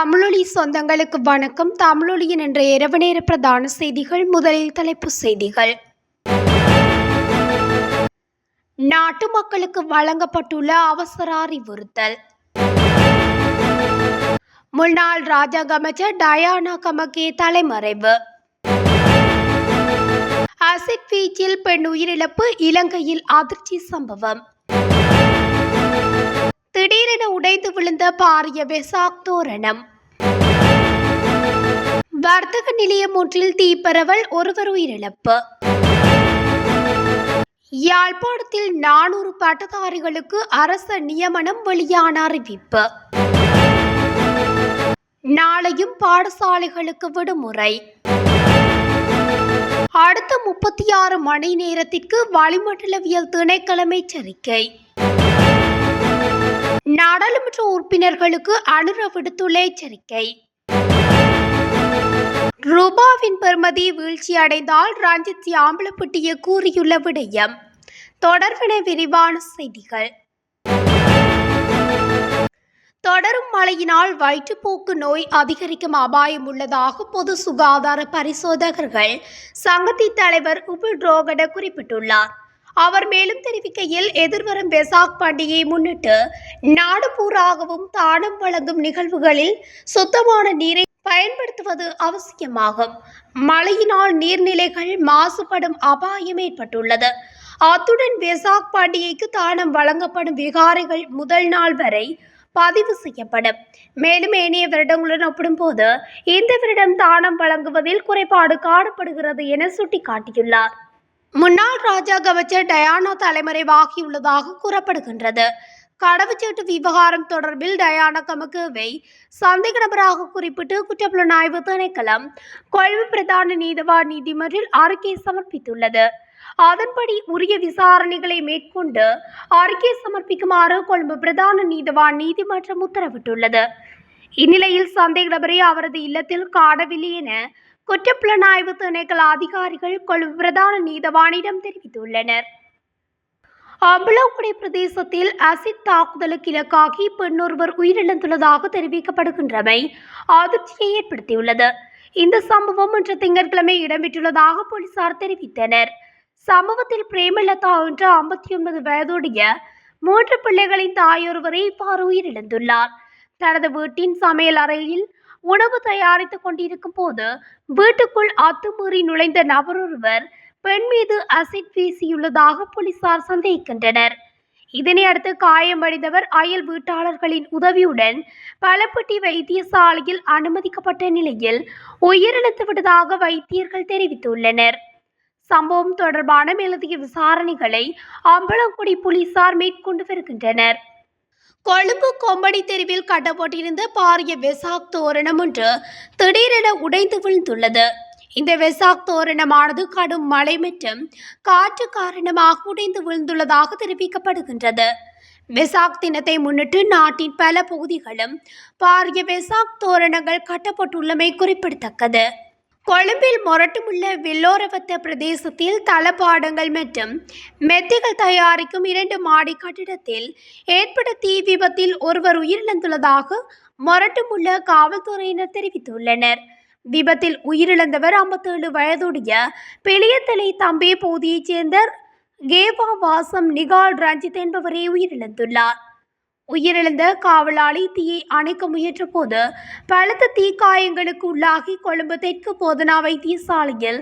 தமிழொலி சொந்தங்களுக்கு வணக்கம். தமிழொலியின் என்ற இரவு நேர பிரதான செய்திகள் முதலில் தலைப்புச் செய்திகள். நாட்டு மக்களுக்கு வழங்கப்பட்டுள்ள அவசர அறிவுறுத்தல். முன்னாள் ராஜாங்க அமைச்சர் டயானா கமகே தலைமறைவு. அசிட் வீச்சில் பெண் உயிரிழப்பு இலங்கையில் அதிர்ச்சி சம்பவம். திடீரென உடைந்து விழுந்த பாரிய வெசாக் தோரணம் வர்த்தக நிலையம் ஒன்றில் தீப்பரவல் ஒருவர் உயிரிழப்பு. யாழ்ப்பாணத்தில் நானூறு பட்டதாரிகளுக்கு அரச நியமனம் வெளியான அறிவிப்பு. நாளையும் பாடசாலைகளுக்கு விடுமுறை. அடுத்த முப்பத்தி ஆறு மணி நேரத்திற்கு வளிமண்டலவியல் திணைக்களம் எச்சரிக்கை. நாடாளுமன்ற உறுப்பினர்களுக்கு அனுர விடுத்துள்ள எச்சரிக்கை. ரூபாவின் பெறுமதி வீழ்ச்சி அடைந்தால் ரஞ்சித் யாம்பலப்பட்டிய கூறியுள்ள விடயம். தொடர்பென விரிவான செய்திகள். தொடரும் மழையினால் வயிற்றுப்போக்கு நோய் அதிகரிக்கும் அபாயம் உள்ளதாக பொது சுகாதார பரிசோதகர்கள் சங்கத்தின் தலைவர் உபுல் ரோகட குறிப்பிட்டுள்ளார். அவர் மேலும் தெரிவிக்கையில் எதிர்வரும் பெசாக் பண்டிகையை முன்னிட்டு நாடு பூராகவும் தானம் வழங்கும் நிகழ்வுகளில் சுத்தமான நீரை பயன்படுத்துவது அவசியமாகும். மழையினால் நீர்நிலைகள் மாசுபடும் அபாயம் ஏற்பட்டுள்ளது. அத்துடன் பெசாக் பண்டிகைக்கு தானம் வழங்கப்படும் விகாரைகள் முதல் நாள் வரை பதிவு செய்யப்படும். மேலும் ஏனைய வருடங்களுடன் ஒப்பிடும்போது இந்த வருடம் தானம் வழங்குவதில் குறைபாடு காணப்படுகிறது என சுட்டிக்காட்டியுள்ளார். முன்னாள் ராஜாங்க அமைச்சர் டயானா தலைமறைவாகியுள்ளதாக கூறப்படுகின்றது. கடவுச்சீட்டு விவகாரம் தொடர்பில் டயானா கமக்குவை சந்தேக நபராக குறிப்பிட்டு குற்றப்புலனாய்வு திணைக்களம் கொழும்பு பிரதான நீதவான் நீதிமன்றில் அறிக்கை சமர்ப்பித்துள்ளது. அதன்படி உரிய விசாரணைகளை மேற்கொண்டு அறிக்கை சமர்ப்பிக்குமாறு கொழும்பு பிரதான நீதவான் நீதிமன்றம் உத்தரவிட்டுள்ளது. இந்நிலையில் சந்தேக நபரை அவரது இல்லத்தில் காணவில்லை என குற்றப்புலனாய்வு திணைக்கள அதிகாரிகள் கொழு பிரதான நீதவானிடம் தெரிவித்துள்ளனர். அம்பலக்குடி பிரதேசத்தில் அசிட் தாக்குதலுக்கு இலக்காகி பெண்ணொருவர் உயிரிழந்துள்ளதாக தெரிவிக்கப்படுகின்றமை அதிர்ச்சியை ஏற்படுத்தியுள்ளது. இந்த சம்பவம் இன்று திங்கட்கிழமை இடம்பெற்றுள்ளதாக போலீசார் தெரிவித்தனர். சம்பவத்தில் பிரேமலதா என்ற ஐம்பத்தி ஒன்பது வயதுடைய மூன்று பிள்ளைகளின் தாயொருவரை இவ்வாறு உயிரிழந்துள்ளார். தனது வீட்டின் சமையல் அறையில் உணவு தயாரித்துக் கொண்டிருக்கும் போது வீட்டுக்குள் அத்துமீறி நுழைந்த நபரொருவர் பெண் மீது அசிட் வீசியுள்ளதாக போலீசார் சந்தேகிக்கின்றனர். இதனை அடுத்து காயமடைந்தவர் அயல் வீட்டாளர்களின் உதவியுடன் பலப்பட்டி வைத்தியசாலையில் அனுமதிக்கப்பட்ட நிலையில் உயிரிழந்து விட்டதாக வைத்தியர்கள் தெரிவித்துள்ளனர். சம்பவம் தொடர்பான மேலதிக விசாரணைகளை அம்பலங்குடி போலீசார் மேற்கொண்டு வருகின்றனர். கொழும்பு கொம்படி தெருவில் கட்டப்பட்டிருந்த பாரிய வெசாக் தோரணம் ஒன்று திடீரென உடைந்து விழுந்துள்ளது. இந்த வெசாக் தோரணமானது கடும் மழை மற்றும் காற்று காரணமாக உடைந்து விழுந்துள்ளதாக தெரிவிக்கப்படுகின்றது. வெசாக் தினத்தை முன்னிட்டு நாட்டின் பல பகுதிகளும் பாரிய வெசாக் தோரணங்கள் கட்டப்பட்டுள்ளமை குறிப்பிடத்தக்கது. கொழும்பில் மொரட்டுமுள்ள வில்லோரவத்த பிரதேசத்தில் தளபாடங்கள் மற்றும் மெத்திகள் தயாரிக்கும் இரண்டு மாடி கட்டிடத்தில் ஏற்பட்ட தீ விபத்தில் ஒருவர் உயிரிழந்துள்ளதாக முரட்டுமுள்ள காவல்துறையினர் தெரிவித்துள்ளனர். விபத்தில் உயிரிழந்தவர் ஐம்பத்தேழு வயதுடைய பெளியத்தலை தம்பே பகுதியைச் சேர்ந்த கேவா வாசம் நிகால் ரஞ்சித் என்பவரே உயிரிழந்துள்ளார். உயிரிழந்த காவலாளி தீயை அணைக்க முயன்ற போது பலத்த தீக்காயங்களுக்கு உள்ளாகி கொழும்பு தெற்கு போதனா வைத்தியசாலையில்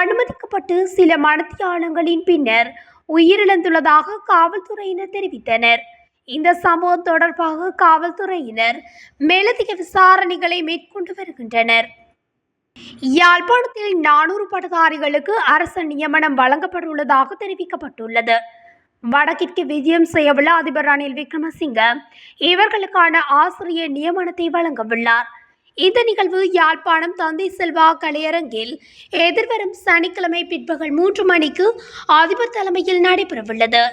அனுமதிக்கப்பட்டு சில மனத்தியாளங்களின் பின்னர் உயிரிழந்துள்ளதாக காவல்துறையினர் தெரிவித்தனர். இந்த சம்பவம் தொடர்பாக காவல்துறையினர் மேலதிக விசாரணைகளை மேற்கொண்டு வருகின்றனர். யாழ்ப்பாணத்தில் நானூறு பட்டதாரிகளுக்கு அரசு நியமனம் வழங்கப்பட்டுள்ளதாக தெரிவிக்கப்பட்டுள்ளது. வடக்கிற்கு விஜயம் செய்யவுள்ள அதிபர் ரணில் விக்ரமசிங்க இவர்களுக்கான ஆசிரியர் நியமனத்தை வழங்கவுள்ளார். இந்த நிகழ்வு யாழ்ப்பாணம் தந்தை செல்வா கலையரங்கில் எதிர்வரும் சனிக்கிழமை பிற்பகல் மூன்று மணிக்கு அதிபர் தலைமையில் நடைபெறவுள்ளது.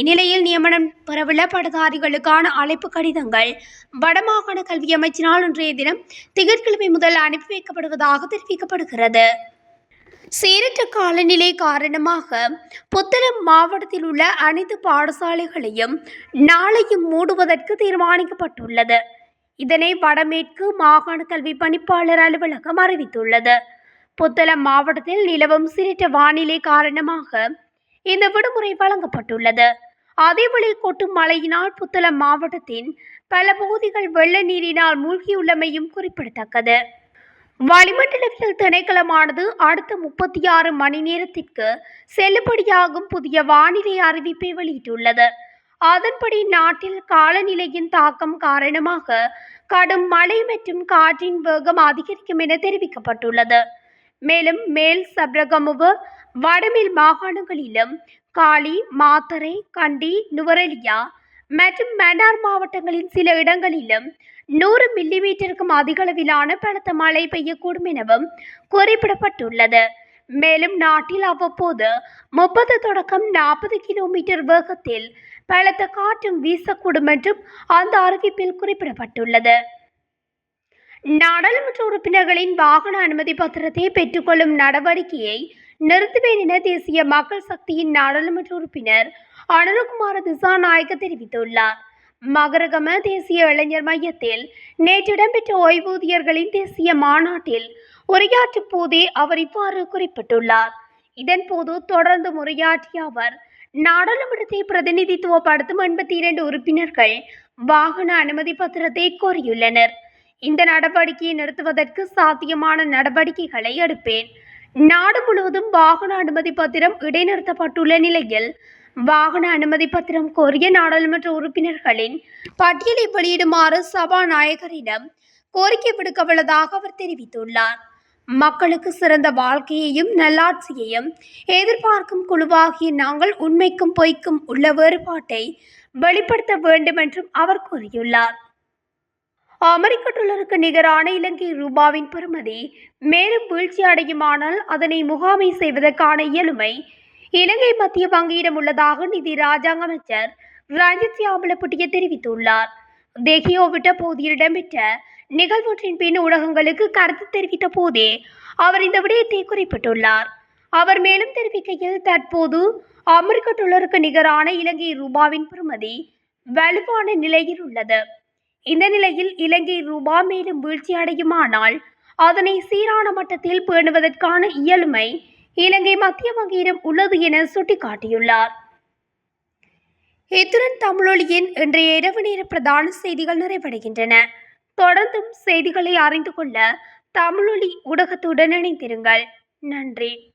இந்நிலையில் நியமனம் பெறவுள்ள பட்டதாரிகளுக்கான அழைப்பு கடிதங்கள் வடமாகாண கல்வி அமைச்சினால் இன்றைய தினம் திங்கட்கிழமை முதல் அனுப்பி வைக்கப்படுவதாக தெரிவிக்கப்படுகிறது. சீரற்ற காலநிலை காரணமாக புத்தளம் மாவட்டத்தில் உள்ள அனைத்து பாடசாலைகளையும் நாளையும் மூடுவதற்கு தீர்மானிக்கப்பட்டுள்ளது. இதனை வடமேற்கு மாகாண கல்வி பணிப்பாளர் அலுவலகம் அறிவித்துள்ளது. புத்தளம் மாவட்டத்தில் நிலவும் சீரற்ற வானிலை காரணமாக இந்த விடுமுறை வழங்கப்பட்டுள்ளது. அதேவேளை கொட்டும் மழையினால் புத்தளம் மாவட்டத்தின் பல பகுதிகள் வெள்ள நீரினால் மூழ்கியுள்ளமையும் குறிப்பிடத்தக்கது. வளிமண்டலவியல் திணைக்களமானது அடுத்த முப்பத்தி ஆறு மணி நேரத்திற்கு செல்லுபடியாகும் புதிய வானிலை அறிவிப்பை வெளியிட்டுள்ளது. அதன்படி நாட்டில் காலநிலையின் தாக்கம் காரணமாக கடும் மழை மற்றும் காற்றின் வேகம் அதிகரிக்கும் என தெரிவிக்கப்பட்டுள்ளது. மேலும் மேல் சப்ரகமுவ வடமேல் மாகாணங்களிலும் காளி மாத்தரை கண்டி நுவரெலியா மற்றும் மன்னார் மாவட்டங்களின் சில இடங்களிலும் நூறு மில்லிமீட்டருக்கும் அதிகளவிலான பலத்த மழை பெய்யக்கூடும் எனவும் குறிப்பிடப்பட்டுள்ளது. மேலும் நாட்டில் அவ்வப்போது முப்பது தொடக்கம் நாற்பது கிலோமீட்டர் வேகத்தில் பலத்த காற்றும் வீசக்கூடும் என்றும் அந்த அறிவிப்பில் குறிப்பிடப்பட்டுள்ளது. நாடாளுமன்ற உறுப்பினர்களின் வாகன அனுமதி பத்திரத்தை பெற்றுக்கொள்ளும் நடவடிக்கையை நிறுத்துவேன் என தேசிய மக்கள் சக்தியின் நாடாளுமன்ற உறுப்பினர் அனுரகுமார திசாநாயக்க தெரிவித்துள்ளார். மகரகம தேசிய இளைஞர் மையத்தில் நேற்று இடம்பெற்ற ஓய்வூதியர்களின் தேசிய மாநாட்டில் உரையாற்றும் போதே அவர் இவ்வாறு குறிப்பிட்டுள்ளார். இதன் போது தொடர்ந்து உரையாற்றிய அவர் நாடாளுமன்றத்தை பிரதிநிதித்துவப்படுத்தும் எண்பத்தி இரண்டு உறுப்பினர்கள் வாகன அனுமதி பத்திரத்தை கோரியுள்ளனர். இந்த நடவடிக்கையை நிறுத்துவதற்கு சாத்தியமான நடவடிக்கைகளை எடுப்பேன். நாடு முழுவதும் வாகன அனுமதி பத்திரம் இடைநிறுத்தப்பட்டுள்ள நிலையில் வாகன அனுமதி பத்திரம் கோரிய நாடாளுமன்ற உறுப்பினர்களின் பட்டியலை வெளியிடுமாறு சபாநாயகரிடம் கோரிக்கை விடுக்கவுள்ளதாக அவர் தெரிவித்துள்ளார். மக்களுக்கு சிறந்த வாழ்க்கையையும் நல்லாட்சியையும் எதிர்பார்க்கும் குழுவாகிய நாங்கள் உண்மைக்கும் பொய்க்கும் உள்ள வேறுபாட்டை வெளிப்படுத்த வேண்டும் என்றும் அவர் கூறியுள்ளார். அமெரிக்க டாலருக்கு நிகரான இலங்கை ரூபாவின் பெறுமதி மேலும் வீழ்ச்சி அடையுமானால் அதனை முகாமை செய்வதற்கான இயலுமை இலங்கை மத்திய வங்கியிடம் உள்ளதாக நிதி ராஜாங்க அமைச்சர் ரஞ்சித் சியாமலப்புட்டிய தெரிவித்துள்ளார். தேகியோவிட்ட போதில் இடம்பெற்ற நிகழ்வொன்றின் பின் ஊடகங்களுக்கு கருத்து தெரிவித்த போதே அவர் இந்த விடயத்தை குறிப்பிட்டுள்ளார். அவர் மேலும் தெரிவிக்கையில் தற்போது அமெரிக்க டொலருக்கு நிகரான இலங்கை ரூபாவின் பெறுமதி வலுவான நிலையில் உள்ளது. இந்த நிலையில் இலங்கை ரூபா மேலும் வீழ்ச்சி அடையுமானால் அதனை சீரான மட்டத்தில் பேணுவதற்கான இயலுமை இலங்கை மத்திய வங்கியிடம் உள்ளது என சுட்டிக்காட்டியுள்ளார். இத்துடன் தமிழொலியின் இன்றைய இரவு நேர பிரதான செய்திகள் நிறைவடைகின்றன. தொடர்ந்தும் செய்திகளை அறிந்து கொள்ள தமிழொலி ஊடகத்துடன் இணைந்திருங்கள். நன்றி.